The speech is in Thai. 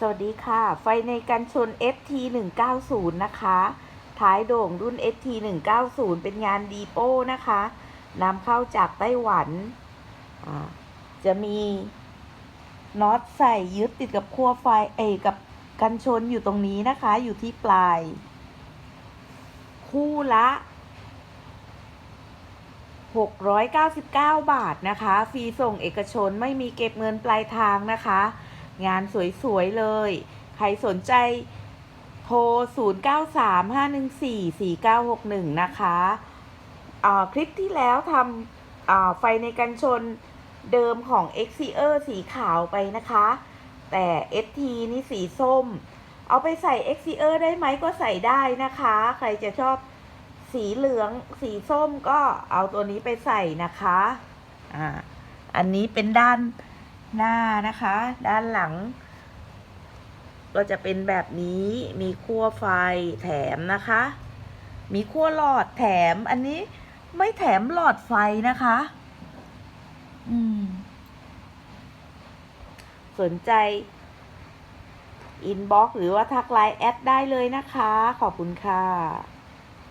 สวัสดีค่ะ ไฟในกันชน FT 190นะคะ ท้ายโด่งรุ่น FT 190เป็นงานดีโป้นะคะนำเข้าจากไต้หวัน จะมีน็อตใส่ยึดติดกับขั้วไฟเอกับกันชนอยู่ตรงนี้นะคะ อยู่ที่ปลาย คู่ละ 699 บาทนะคะ ฟรีส่งเอกชนไม่มีเก็บเงินปลายทางนะคะ งานสวยๆเลย ใครสนใจโทร 0935144961 นะคะอ่าคลิปที่แล้วทำอ่าไฟในกันชนเดิมของ x c e r สีขาวไปนะคะ แต่ ST นี่สีส้ม เอาไปใส่ x c e r ได้ไหมก็ใส่ได้นะคะ ใครจะชอบสีเหลืองสีส้มก็เอาตัวนี้ไปใส่นะคะ อ่า อันนี้เป็นด้าน หน้านะคะ ด้านหลัง ก็จะเป็นแบบนี้มีขั้วไฟแถมนะคะ มีขั้วหลอดแถมอันนี้ไม่แถมหลอดไฟนะคะ อืม สนใจอินบ็อกหรือว่าทักไลน์แอดได้เลยนะคะ ขอบคุณค่ะ